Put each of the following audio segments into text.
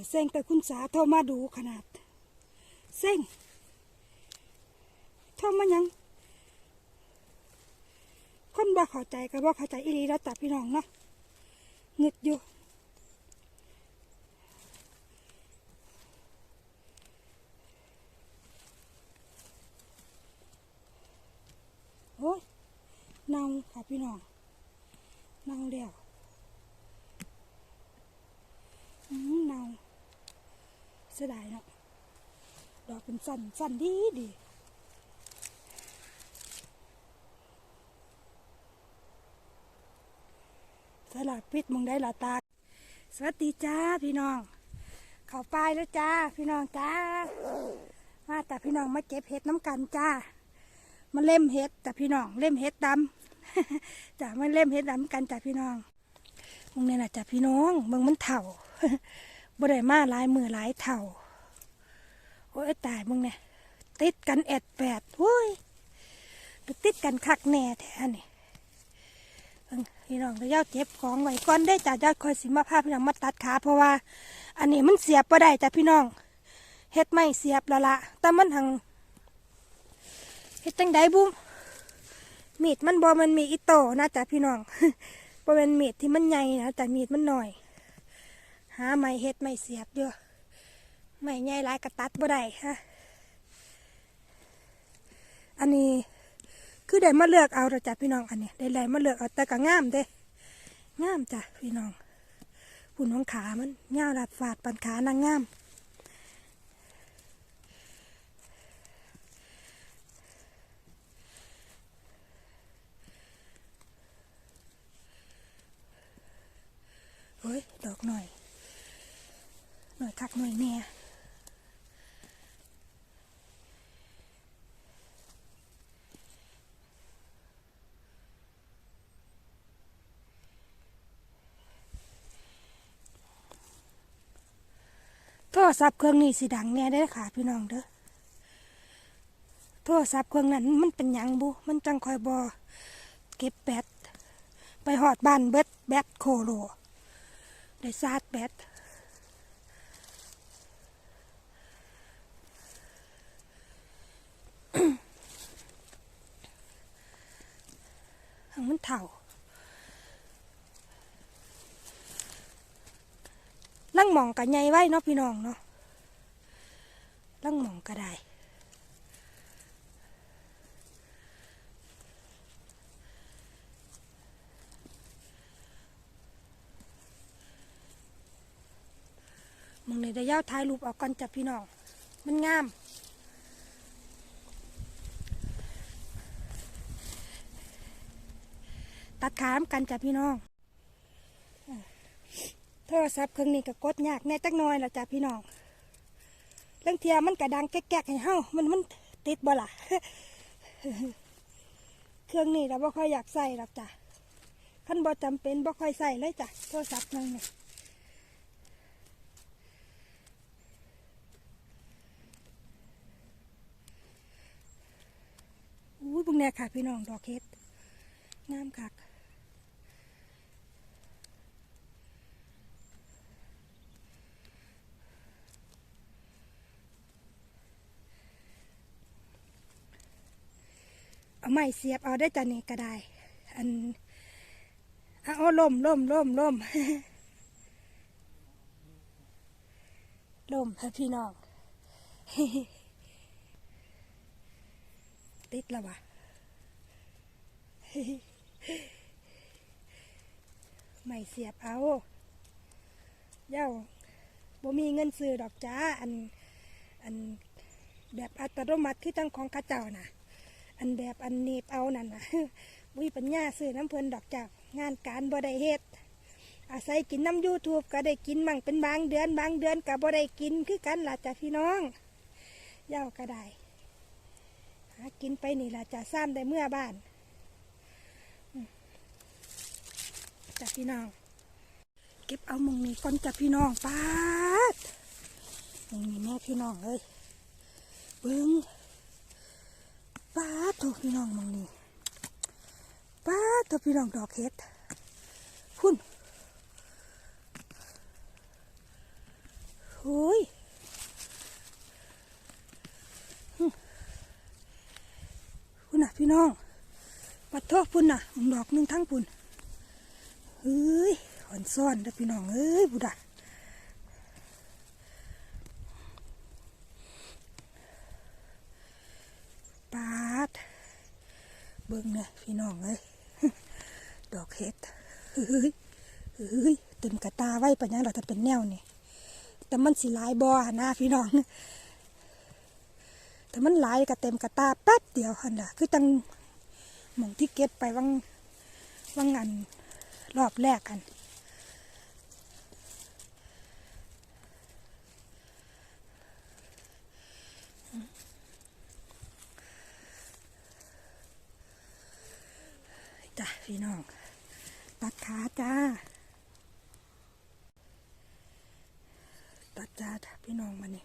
แต่เส้งแต่คุณสาโทรมาดูขนาด เส้งโทรมายัง คนบ่เข้าใจก็บ่เข้าใจอีหลีแล้วแต่พี่น้องเนาะเงึดอยู่โอ้ยเน่าค่ะพี่น้องเน่าแล้วอืมเน่า เสียดายเนาะดอกเป็นสั้นสั้นดีดีสลัดพิษมึงได้ละตา สวัสดีจ้าพี่น้อง เข้าไปแล้วจ้า พี่น้องจ้า มาแต่พี่น้องมาเก็บเห็ดน้ำกันจ้า มาเล่มเห็ดแต่พี่น้องเล่มเห็ดดำจ้ะมาเล่มเห็ดดำกันจ้ะพี่น้องมึงเนี่ยนะจ้ะพี่น้องมึงมันเถ่าบ่ได้มาหลายมือหลายเถ่า โอ้ยตายมึงเนี่ยติดกันแอดแปดโอ้ยติดกันคักแน่แท้นี่พี่น้องก็ย่าเจ็บของไว้ก่อนได้จ้ะย่าคอยสิมาพาพพี่น้องมาตัดขาเพราะว่า อันนี้มันเสียบบ่ได้จ้ะพี่น้องเฮ็ดไม่เสียบและละแต่มันหังเฮ็ดจังไดบุ้มมีดมันบ่มันมีอิโต้นะจ๊ะพี่น้องบ่เป็นมีดที่มันใหญ่นะแต่มีดมันหน่อย หาไม้เฮ็ดไม้เสียบเด้อ ไม้ใหญ่หลายกระตัดบ่ได้ฮะ อันนี้คือได้มาเลือกเอาละจ้ะพี่น้องอันนี้ได้ได้มาเลือกเอาแต่ก็งามเด้งามจ้ะพี่น้องหุ่นของขามันเงาวรัดฝาดปันขานางงามเฮ้ยดอกหน่อย หน่อยคักหน่อยแน่ ศัพท์เครื่องนี้สิดังแน่ได้ค่ะ พี่น้องเด้อโทรศัพท์เครื่องนั้นมันเป็นยังบุ มันจังคอยบอเก็บแบตไปหอดบ้านเบิดแบตโคโลได้ซาดแบตมันเถ่า ลังหมองกะใหญ่ไว้เนาะพี่น้องเนาะลังหมองก็ได้มึงในได้ย่าวถ่ายรูปออกก่อนจับพี่น้อง มันงามตัดขามกันจับพี่น้อง โทรศัพท์เครื่องนี้ก็กดยากแน่จักหน่อยละจ้ะพี่น้องเรื่องเทียมันกระดังแก๊กๆให้เฮามันมันติดบ่ล่ะเครื่องนี้เราบ่ค่อยอยากใส่หรอกจ้ะขั้นบ่จำเป็นบ่ค่อยใส่เลยจ้ะโทรศัพท์นั่นนี่อุ้ยบุงแน่ค่ะ พี่น้องดอกเฮ็ดงามคัก เอาไม้เสียบเอาได้จ้ะนี่ก็ได้ อันเอาเอาล่มล่มล่มล่มล่มค่ะพี่น้องติดแล้ววะไม่เสียบเอา เย้าบ่มีเงินซื้อดอกจ้า อัน อันแบบอัตโนมัติคือจังของข้าเจ้าน่ะ อันแบบอันหนีบเอานั่นนะวิปัญญาซื้อน้ำเพลินดอกจากงานการบ่ได้เฮ็ดอาศัยกินน้ำยูทูบก็ได้กินมั่งเป็นบางเดือน บางเดือนก็บ่ได้กินคือกันล่ะจ้ะพี่น้องเย้าก็ได้หากินไปนี่ล่ะจะซ้ำได้เมื่อบ้านจ้ะพี่น้อง เก็บเอามงนี่ก่อนจ้ะพี่น้องป้าดมึงนี่แม่พี่น้องเอ้ยเบิ้ง ป้าตักพี่น้องมองนี่ป้าตักพี่น้องดอกเห็ดพุ่นหุยพุ่นนะพี่น้อง ปัดทอพุ่นน่ะดอกหนึ่งทั้งพุ่นเฮ้ยอ่อนซ้อนเด้อพี่น้องเอ้ยบุดา เบิ่งเนี่ยพี่น้องเลยดอกเห็ดเฮ้ยเฮ้ยเต็มกระตาไว้ปัญญาเราจะเป็นแนวนี่แต่มันสีลายบอนะพี่น้องแต่มันลายก็เต็มกระตาแป๊บเดียวหันละคือตั้งหมองที่เก็บไปวังวังอันรอบแรกกัน จ้ะพี่น้อง ตัดขาจ้า ตัดจ้าจ้ะพี่น้องมานี่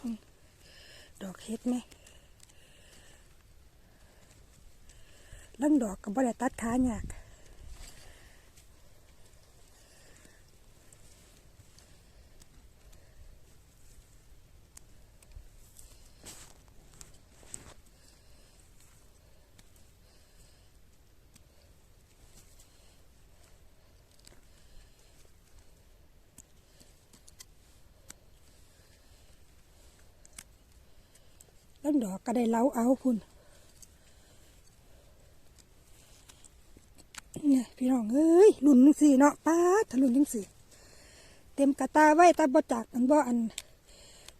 อืมดอกเฮ็ดไหมลังดอกกับบ่ได้ตัดขาหยาก ดอกก็ได้เล้าเอาพุ่นเนี่ยพี่น้องเอ้ยหลุนจังสี่เนาะป้าถ้าหลุนจังสี่เต็มกระตาไว้ตาบ่จากมันบ่อัน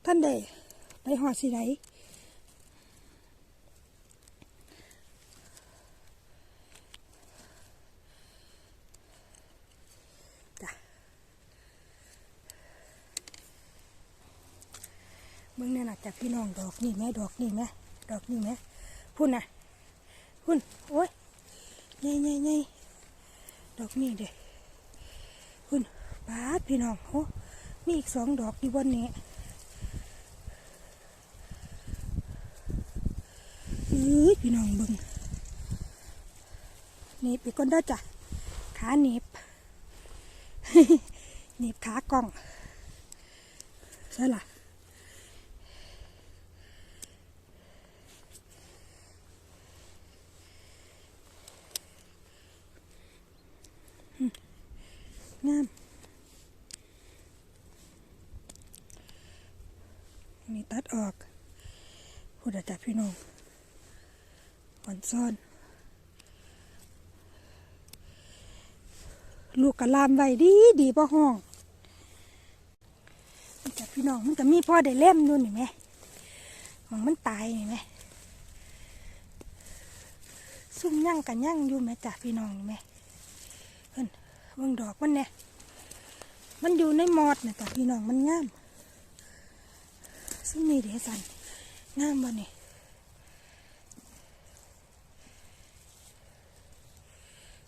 ท่านได้ไปหอดสีไหนจ้ะเบิ่งเนี่ยน่ะ จากพี่น้องดอกนี่แม่ดอกนี่แม่ดอกนี่แม่พุ่นน่ะพุ่นโอ้ยใหญ่ใหญ่ใหญ่ดอกนี่เด้คุณปาดพี่น้องโอ้มีอีกสองดอกอยู่บนนี้เอ้ยพี่น้องเบึงหนีบไปก่อนได้จ้ะขาหนีบหนีบขากล้องใช่ล่ะ งามอันนี้ตัดออกพูดจากพี่น้องอ่อนซ่อน ลูกกระลามไว้ดีดีป่ะห้องมันจากพี่น้องมันก็มีพ่อได้เล่มนู่นนี่ไหมมันมันตายนี่ไหมซุ่มยั่งกันยั่งอยู่ไหมจากพี่น้องนี่ไหม เบิ่งดอกมันเนี่ยมันอยู่ในหมอดนะจากพี่น้องมันงามซุ่มนี่เดสันงามบ่เนี่ย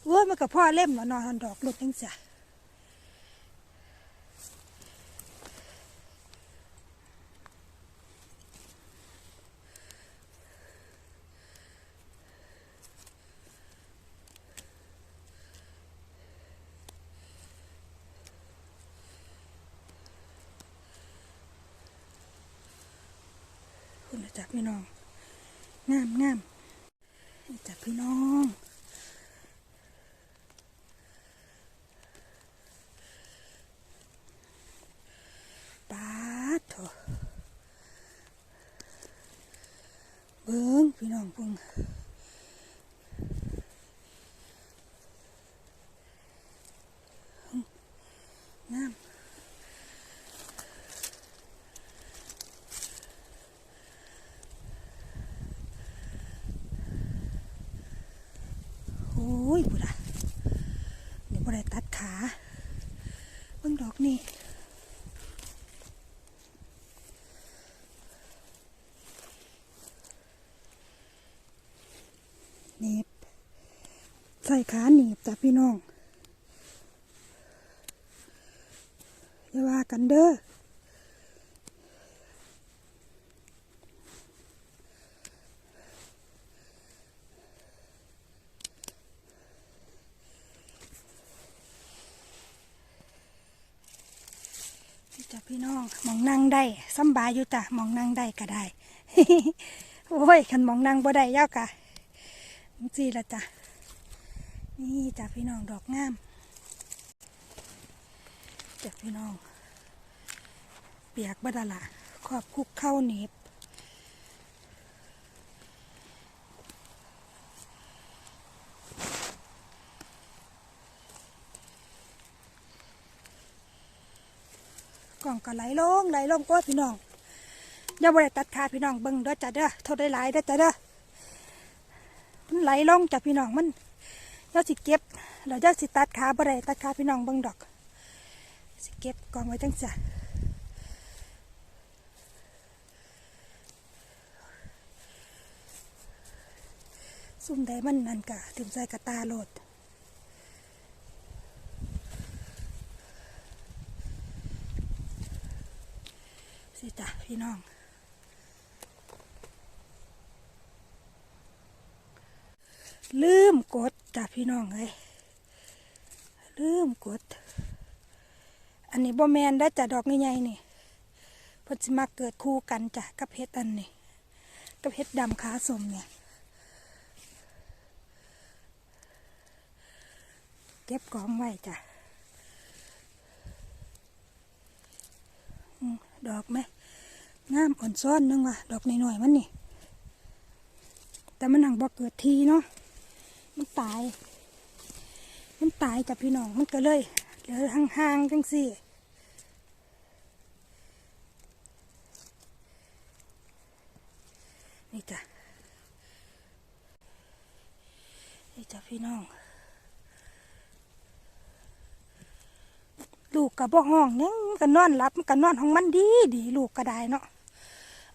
เว้ยมันกับพ่อเล่มเนาะนอนดอกลูกจังจ้ะ จักพี่น้องงามงามจักพี่น้อง ปาดโถเบิ้งพี่น้องเพิ่งงามโอ้ยบุระเดี๋ยวบุได้ตัดขาเบิ้งดอกนี่หนีบใส่ขาหนีบจ้ะพี่น้องอย่าว่ากันเด้อนี่จ้ะพี่น้องหมองนั่งได้ สำบายอยู่จ้ะมองนั่งได้ก็ได้ โอ้ยขันมองนางบ่ได้ยาวกะจีละจ้ะนี่จ้ะพี่น้องดอกงามจ้ะพี่น้อง เปียกบัดละขอบคุกเข้าหนีบ กล่องก็ไหลลงไหลลงโอ้พี่น้องอย่าบ่ได้ตัดขาพี่น้องเบิ่งเด้อจ้ะเด้อโทษได้หลายเด้อจ้ะเด้อมันไหลลงจ้ะพี่น้องมันเราสิเก็บเราจะสิตัดขาบ่ได้ตัดขาพี่น้องเบิ่งดอก สิเก็บกองไว้จังจ้ะซุ่มใดมันนั่นกะถึงใจกะตาโลด สิจ้ะพี่น้อง ลืมกดจ้ะพี่น้องเอ้ยลืมกด อันนี้บ่แมนได้จ้ะดอกใหญ่ๆนี่พอจะมาเกิดคู่กันจ้ะกับเห็ดอันนี้กับเห็ดดำขาสมเนี่ยเก็บกองไว้จ้ะอืม ดอกไหมงามอ่อนซ้อนนึงว่ะดอกหน่อยๆมันนี่ แต่มันหนังบ่เกิดทีเนาะมันตาย มันตายจากพี่น้องมันก็เลยเหลือห่างๆจังสี่นี่จ้ะนี่จ้ะพี่น้อง ลูกกับบ่ห้องยัง กันนอนหลับมันกันอนของมันดีดีลูกก็ได้เนาะ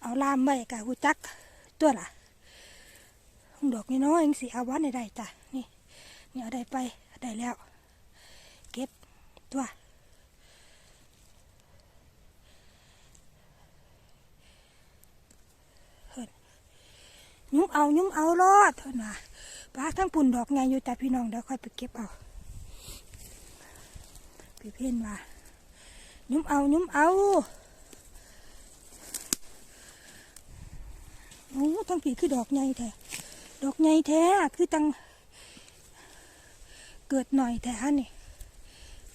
เอาลามไว้กับหูจักตัวล่ะดอกน้อยๆยังสีเอาวันได้จ้ะนี่นี่เอาได้ไปได้แล้ว เก็บตัวเฮ้ยยุ้มเอายุ้มเอารอดเถอะนะป้าทั้งปุ่นดอกไงอยู่แต่พี่น้องเดี๋ยวค่อยไปเก็บเอาพี่เพ่นว่า ยุ้มเอายุ้มเอาโอ้ทั้งผีคือดอกไงแท้ดอกใหญ่แท้คือตังเกิดหน่อยแท้นี่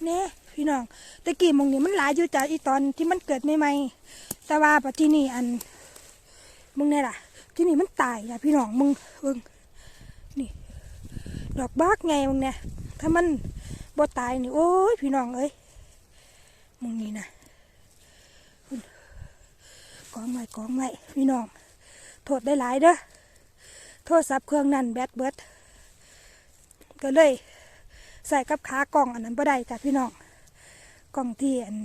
เน่พี่น้องตะกี้มองนี่มันหลายอยู่จากอีตอนที่มันเกิดใหม่ๆแต่ว่าปัจจุนี่อันมึงเนี่ยล่ะ ที่นี่มันตายจ้ะพี่น้องมึงเบิ่งนี่ ดอกบากไงมึงเนี่ยถ้ามันบ่ตายนี่โอ้ยพี่น้องเอ้ย มึงนี่นะกองไว้กองไว้พี่น้อง โทษได้หลายเด้อโทรศัพท์เครื่องนั้นแบตเบิดก็เลย ใส่กับขากล่องอันนั้นบ่ได้จ้ะพี่น้องกล่องที่อัน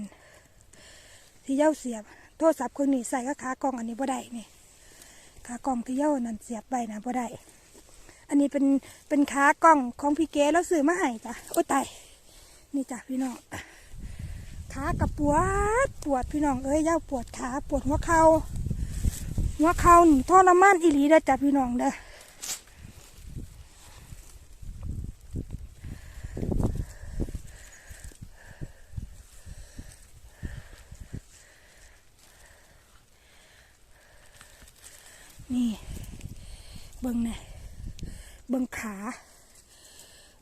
ที่เย้าเสียบ โทรศัพท์เครื่องนี้ใส่กับขากล่องอันนี้บ่ได้นี่ขากล่องที่เย้านั่นเสียบไปนะบ่ได้อันนี้เป็นเป็นขากล่องของพี่เก๋แล้วซื้อมาให้จ้ะโอ้ตายนี่จ้ะพี่น้อง ขากระปวดปวดพี่น้องเอ้ยย้าปวดขาปวดหัวเข่าหัวเข่านี่ทรมานอีหลีเด้อจ้ะพี่น้องเด้อนี่เบิ่งเนี่ยเบิ่งขา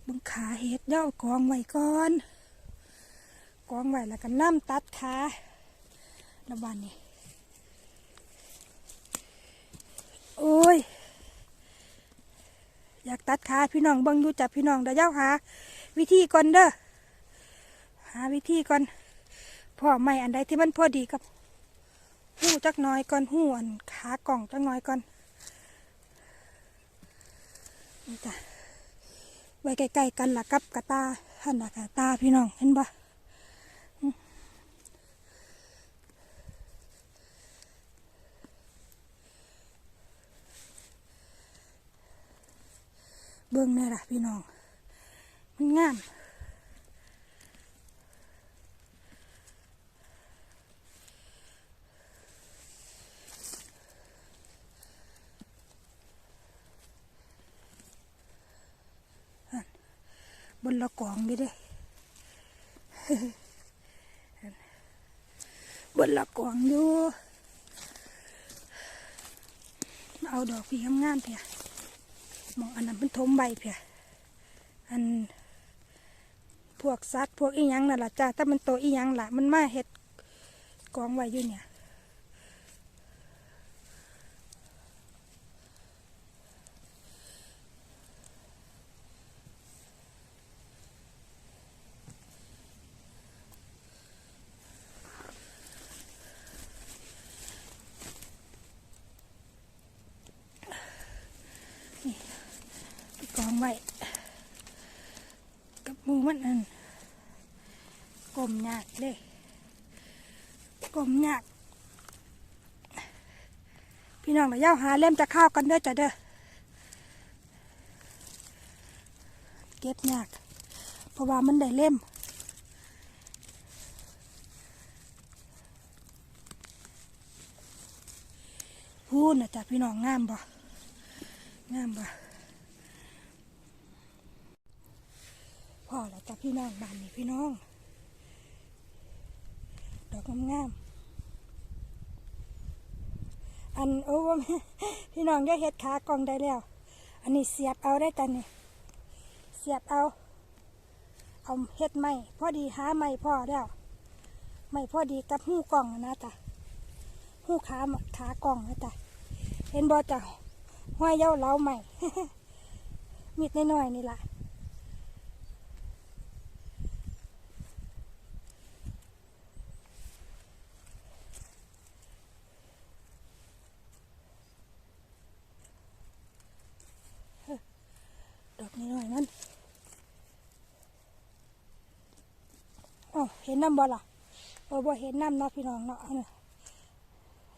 เบิ่งขาเห็ดเย่ากองไว้ก่อน กองไว้แล้วก็น้ำตัดขาแล้ววันนี้โอ้ย อยากตัดขาพี่น้องเบิ่งดูจับพี่น้องเดี๋ยวเย้าหา วิธีก่อนเด้อหาวิธีก่อนพ่อไม่อันใดที่มันพอดีกับหูจักน้อยก่อนหูอันขากล่องจักน้อยก่อนนี่จ้ะไว้ใกล้ๆกันล่ะกับกระตาหันน่ะกระตาพี่น้องเห็นป เบิ่งแน่ล่ะพี่น้อง มันงามบนละกองนี่เด้บนละกองอยู่ เอาดอกพี่งามๆเพียห มองอันนั้นเป็นทมใบเพียอันพวกสัตว์พวกอีหยังนั่นล่ะจ้าถ้ามันโตอีหยังล่ะมันมาเห็ดกองไว้อยู่เนี่ย ไว้กับมูมันอันกลมยากเด้กลมยากพี่น้องเราเย่าหาเล่มจะข้าวกันเด้อจ้ะเด้อเก็บยากเพราะว่ามันได้เล่มพูดนะจ้ะพี่น้องงามบ่งามบ่ พ่อแล้วจ้ะพี่น้องบ้านนี้พี่น้อง ดอกงามๆอันโอ้วมพี่น้องได้เห็ดขากองได้แล้ว อันนี้เสียบเอาได้กันนี่เสียบเอา เอาเห็ดไม่พอดีหาไม่พ่อแล้วไม่พอดีกับหูกล่องนะจ๊ะหูขาขากล่องนะจ๊ะเห็นบ่จ้ะห้อยเย้าเล้าใหม่ มีดน้อยๆนี่แหละ ดอกนี้หน่อยมันอ๋อเห็นน้ำบ่ล่ะเออบ่เห็นน้ำเนาะพี่น้องเนาะ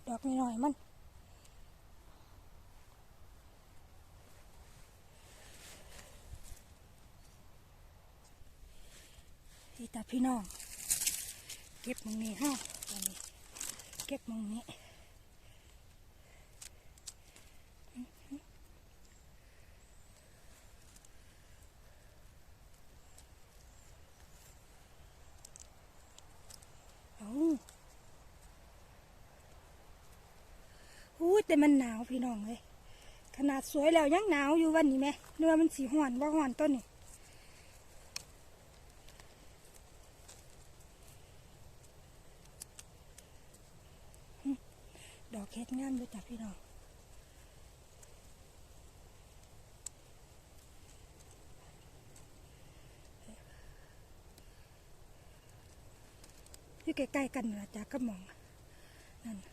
ดอกนี้หน่อยมันนี่ตาพี่น้อง เก็บมึงนี่ฮะอันนี้ เก็บมึงนี่ เอาอู้ แต่มันหนาวพี่น้องเลยขนาดสวยแล้วยังหนาวอยู่วันนี้ไหมเนื้อมันสีห่อนว่าห่อนต้นนี่ดอกเฮ็ดงามด้วยจ้ะพี่น้องอยู่ใกล้ๆกันนะจ๊ะก็มองนั่น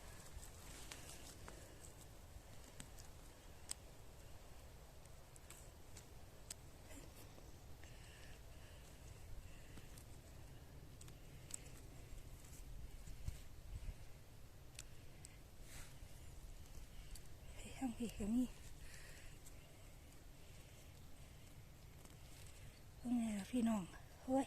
ข้างพี่ก็มีตรงนี้พี่น้องเฮ้ย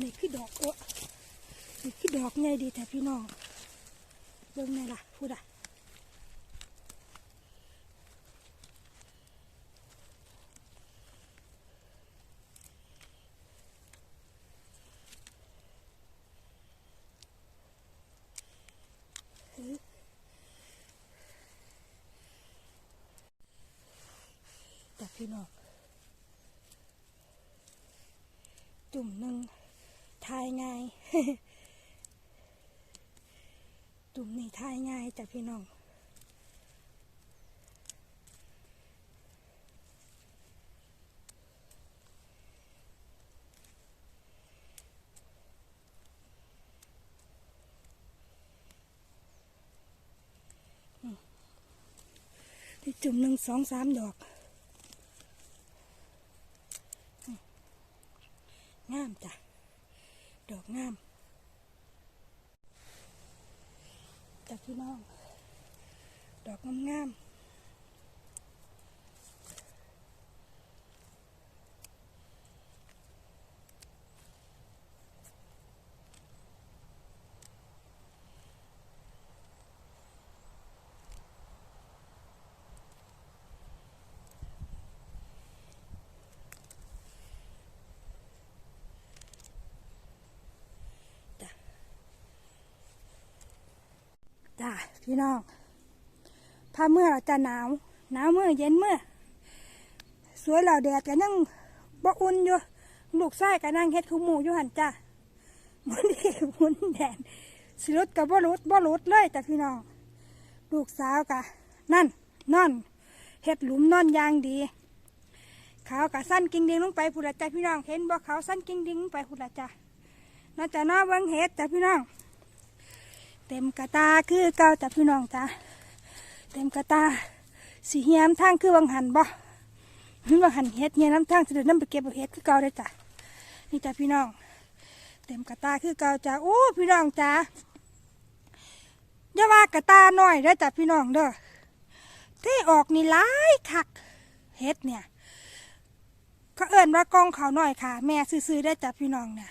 นี่คือดอกโอ้นี่คือ ดอกไงดีแต่พี่น้องเบิ่งไงล่ะพูดอะแต่พี่น้องจุ่มหนึ่งทายง่าย จุ่มนี่ทายง่ายจ้ะพี่น้องจุ่มหนึ่งสองสามดอก งามจ้ะ ดอกงามจ้ะพี่น้อง ดอกงามงาม พี่น้องพาเมื่อเราจะหนาวหนาวเมื่อเย็นเมื่อ สวยเราแดดกันยังบ่อุ่นอยู่ลูกไส้กันนั่งเฮ็ดคู่หมูอยู่หันจ้ามันนี่มุนแดนสิรุดกับบ่รุดบ่รุดเลยจ้ะพี่น้องลูกสาวกะนั่นนอนเฮ็ดหลุมนอนอยางดีเขากะสั้นกิ่งดิ่งลงไปพุ่นละจ้ะพี่น้องเห็นบ่เขาสั้นกิ่งดิ่งลงไปพุ่นละจ้ะน่าจะน่าเบิ่งเฮ็ดจ้ะพี่น้อง เต็มกระตาคือเก่าจ้ะพี่น้องจ้ะเต็มกระตาสีเหียมทางคือวังหันบ่หรือวังหันเฮ็ดเหียน้ำทางจะเดินน้ำไปเก็บเอาเฮ็ดคือเก่าเลยจ้ะนี่จ้ะพี่น้อง เต็มกระตาคือเก่าจ้ะโอ้พี่น้องจ้ะอย่าว่ากระตาน้อยเด้อจ้ะพี่น้องเด้อที่ออกนี่หลายคักเฮ็ดเนี่ยก็เอิ้นว่ากองเขาวน้อยค่ะ แม่ซื้อๆได้จ้ะพี่น้องเนี่ย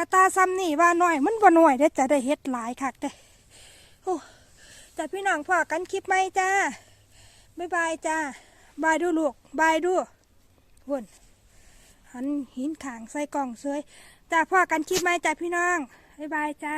กระตาซ้ำนี่ว่าน้อย มันบ่น้อยได้จะได้เฮ็ดหลายคักเด้โอ้แต่พี่น้องพอกันคลิปไหมจ้าบ๊ายบายจ้าบายดูลูกบายดูวนหันหินขางใส่กล่องเซยจ้าพ่อกันคลิปไหมจ้าพี่น้องบ๊ายบายจ้า